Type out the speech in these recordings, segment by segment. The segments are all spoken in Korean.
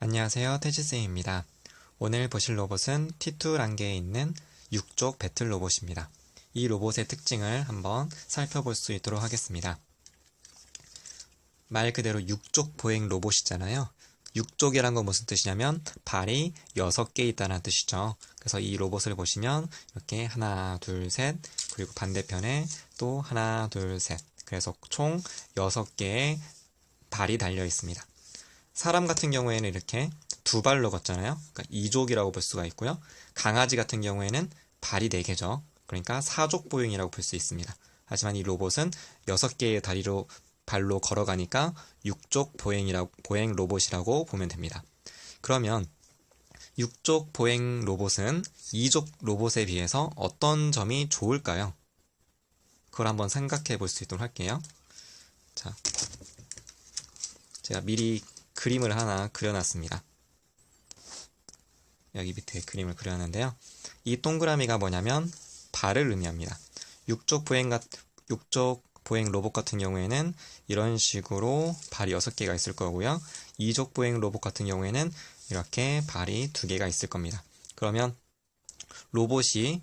안녕하세요. 태지쌤입니다. 오늘 보실 로봇은 T2 란계에 있는 6족 배틀 로봇입니다. 이 로봇의 특징을 한번 살펴볼 수 있도록 하겠습니다. 말 그대로 6족 보행 로봇이잖아요. 6족이란 건 무슨 뜻이냐면 발이 6개 있다는 뜻이죠. 그래서 이 로봇을 보시면 이렇게 하나, 둘, 셋 그리고 반대편에 또 하나, 둘, 셋 그래서 총 6개의 발이 달려 있습니다. 사람 같은 경우에는 이렇게 두 발로 걷잖아요. 그러니까 2족이라고 볼 수가 있고요. 강아지 같은 경우에는 발이 4개죠. 그러니까 4족 보행이라고 볼 수 있습니다. 하지만 이 로봇은 6개의 다리로 발로 걸어가니까 6족 보행이라고 보행 로봇이라고 보면 됩니다. 그러면 6족 보행 로봇은 2족 로봇에 비해서 어떤 점이 좋을까요? 그걸 한번 생각해 볼 수 있도록 할게요. 자, 제가 미리 그림을 하나 그려놨습니다. 여기 밑에 그림을 그렸는데요. 이 동그라미가 뭐냐면 발을 의미합니다. 6족 보행 같 6족 보행 로봇 같은 경우에는 이런 식으로 발이 6개가 있을 거고요. 2족 보행 로봇 같은 경우에는 이렇게 발이 2개가 있을 겁니다. 그러면 로봇이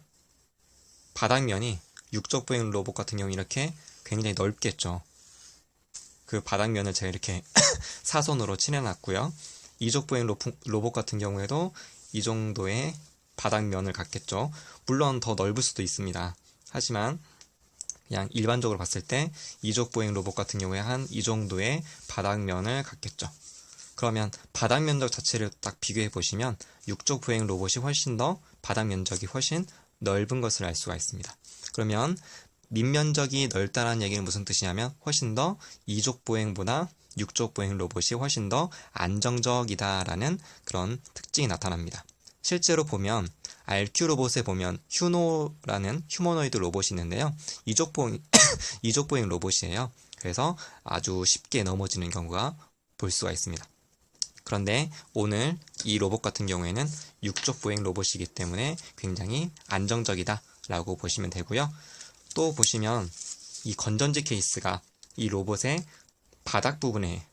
바닥면이 6족 보행 로봇 같은 경우 이렇게 굉장히 넓겠죠. 그 바닥면을 제가 이렇게 사선으로 칠해놨고요. 이족 보행 로봇 같은 경우에도 이 정도의 바닥면을 갖겠죠. 물론 더 넓을 수도 있습니다. 하지만 그냥 일반적으로 봤을 때 이족 보행 로봇 같은 경우에 한 이 정도의 바닥면을 갖겠죠. 그러면 바닥 면적 자체를 딱 비교해 보시면 6족 보행 로봇이 훨씬 더 바닥 면적이 훨씬 넓은 것을 알 수가 있습니다. 그러면 밑면적이 넓다는 얘기는 무슨 뜻이냐면 훨씬 더 2족 보행보다 6족 보행 로봇이 훨씬 더 안정적이다라는 그런 특징이 나타납니다. 실제로 보면 RQ 로봇에 보면 휴노라는 휴머노이드 로봇이 있는데요. 2족 보행, 2족 보행 로봇이에요. 그래서 아주 쉽게 넘어지는 경우가 볼 수가 있습니다. 그런데 오늘 이 로봇 같은 경우에는 6족 보행 로봇이기 때문에 굉장히 안정적이다 라고 보시면 되고요. 또 보시면 이 건전지 케이스가 이 로봇의 바닥 부분에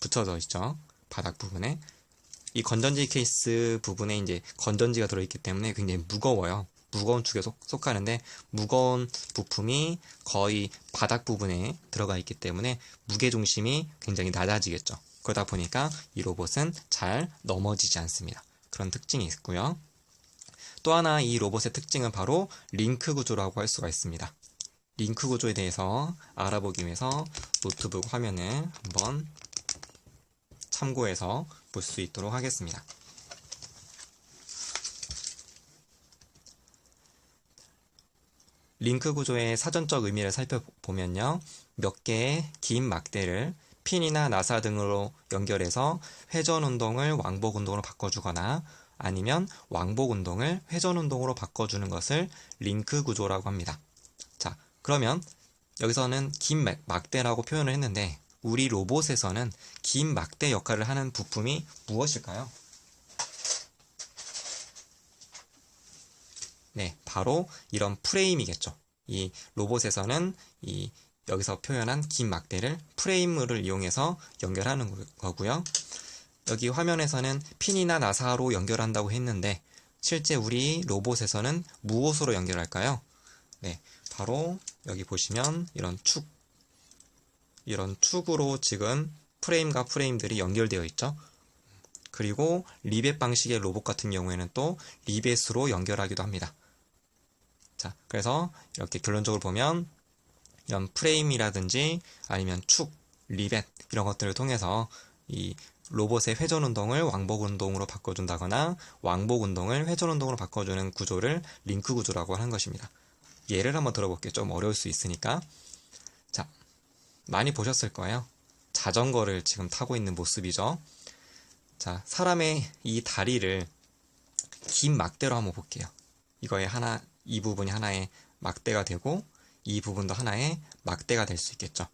붙여져 있죠. 바닥 부분에 이 건전지 케이스 부분에 이제 건전지가 들어있기 때문에 굉장히 무거워요. 무거운 축에 속, 속하는데 무거운 부품이 거의 바닥 부분에 들어가 있기 때문에 무게 중심이 굉장히 낮아지겠죠. 그러다 보니까 이 로봇은 잘 넘어지지 않습니다. 그런 특징이 있고요. 또 하나 이 로봇의 특징은 바로 링크 구조라고 할 수가 있습니다. 링크 구조에 대해서 알아보기 위해서 노트북 화면을 한번 참고해서 볼 수 있도록 하겠습니다. 링크 구조의 사전적 의미를 살펴보면요. 몇 개의 긴 막대를 핀이나 나사 등으로 연결해서 회전 운동을 왕복 운동으로 바꿔주거나 아니면 왕복 운동을 회전 운동으로 바꿔주는 것을 링크 구조라고 합니다. 자, 그러면 여기서는 긴 막대라고 표현을 했는데 우리 로봇에서는 긴 막대 역할을 하는 부품이 무엇일까요? 네, 바로 이런 프레임이겠죠. 이 로봇에서는 이 여기서 표현한 긴 막대를 프레임을 이용해서 연결하는 거고요. 여기 화면에서는 핀이나 나사로 연결한다고 했는데 실제 우리 로봇에서는 무엇으로 연결할까요? 네, 바로 여기 보시면 이런 축, 이런 축으로 지금 프레임과 프레임들이 연결되어 있죠. 그리고 리벳 방식의 로봇 같은 경우에는 또 리벳으로 연결하기도 합니다. 자, 그래서 이렇게 결론적으로 보면 이런 프레임이라든지 아니면 축, 리벳 이런 것들을 통해서 이 로봇의 회전 운동을 왕복 운동으로 바꿔준다거나 왕복 운동을 회전 운동으로 바꿔주는 구조를 링크 구조라고 하는 것입니다. 예를 한번 들어볼게요. 좀 어려울 수 있으니까. 자, 많이 보셨을 거예요. 자전거를 지금 타고 있는 모습이죠. 자, 사람의 이 다리를 긴 막대로 한번 볼게요. 이거에 하나, 이 부분이 하나의 막대가 되고, 이 부분도 하나의 막대가 될 수 있겠죠.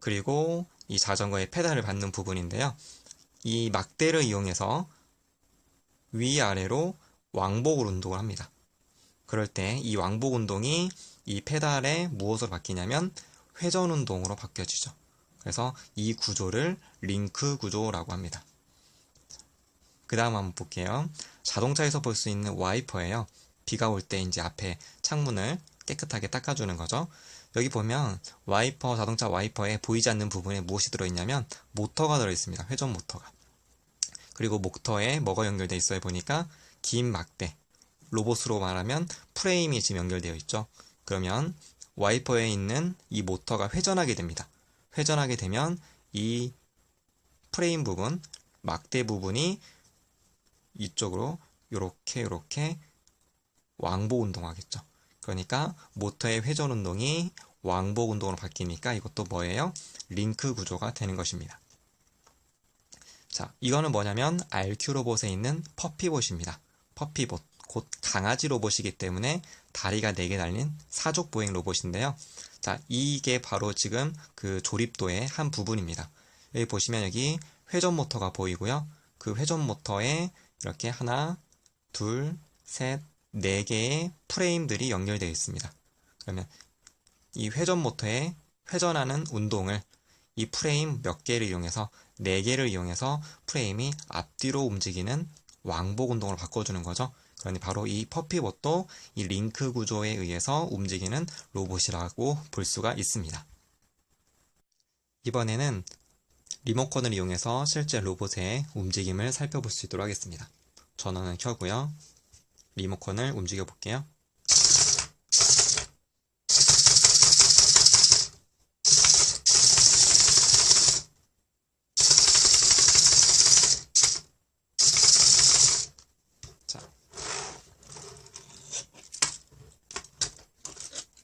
그리고 이 자전거의 페달을 받는 부분인데요. 이 막대를 이용해서 위아래로 왕복을 운동을 합니다. 그럴 때 이 왕복 운동이 이 페달에 무엇으로 바뀌냐면 회전 운동으로 바뀌어지죠. 그래서 이 구조를 링크 구조라고 합니다. 그 다음 한번 볼게요. 자동차에서 볼 수 있는 와이퍼예요. 비가 올 때 이제 앞에 창문을 깨끗하게 닦아주는 거죠. 여기 보면 와이퍼, 자동차 와이퍼에 보이지 않는 부분에 무엇이 들어있냐면 모터가 들어있습니다. 회전 모터가. 그리고 모터에 뭐가 연결되어 있어요 보니까 긴 막대. 로봇으로 말하면 프레임이 지금 연결되어 있죠. 그러면 와이퍼에 있는 이 모터가 회전하게 됩니다. 회전하게 되면 이 프레임 부분, 막대 부분이 이쪽으로 요렇게 요렇게 왕복 운동하겠죠. 그러니까 모터의 회전 운동이 왕복 운동으로 바뀌니까 이것도 뭐예요? 링크 구조가 되는 것입니다. 자, 이거는 뭐냐면 RQ 로봇에 있는 퍼피봇입니다. 퍼피봇, 곧 강아지 로봇이기 때문에 다리가 4개 달린 사족 보행 로봇인데요. 자, 이게 바로 지금 그 조립도의 한 부분입니다. 여기 보시면 여기 회전 모터가 보이고요. 그 회전 모터에 이렇게 하나, 둘, 셋, 네 개의 프레임들이 연결되어 있습니다. 그러면 이 회전 모터에 회전하는 운동을 이 프레임 몇 개를 이용해서 네 개를 이용해서 프레임이 앞뒤로 움직이는 왕복 운동을 바꿔주는 거죠. 그러니 바로 이 퍼피봇도 이 링크 구조에 의해서 움직이는 로봇이라고 볼 수가 있습니다. 이번에는 리모컨을 이용해서 실제 로봇의 움직임을 살펴볼 수 있도록 하겠습니다. 전원을 켜고요. 리모컨을 움직여 볼게요.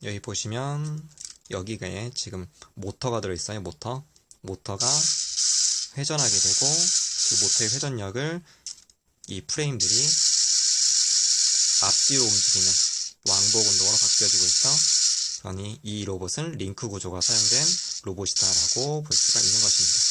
여기 보시면 여기에 지금 모터가 들어있어요. 모터. 모터가 회전하게 되고 그 모터의 회전력을 이 프레임들이 앞뒤로 움직이는 왕복 운동으로 바뀌어지고 있죠. 그러니 이 로봇은 링크 구조가 사용된 로봇이다라고 볼 수가 있는 것입니다.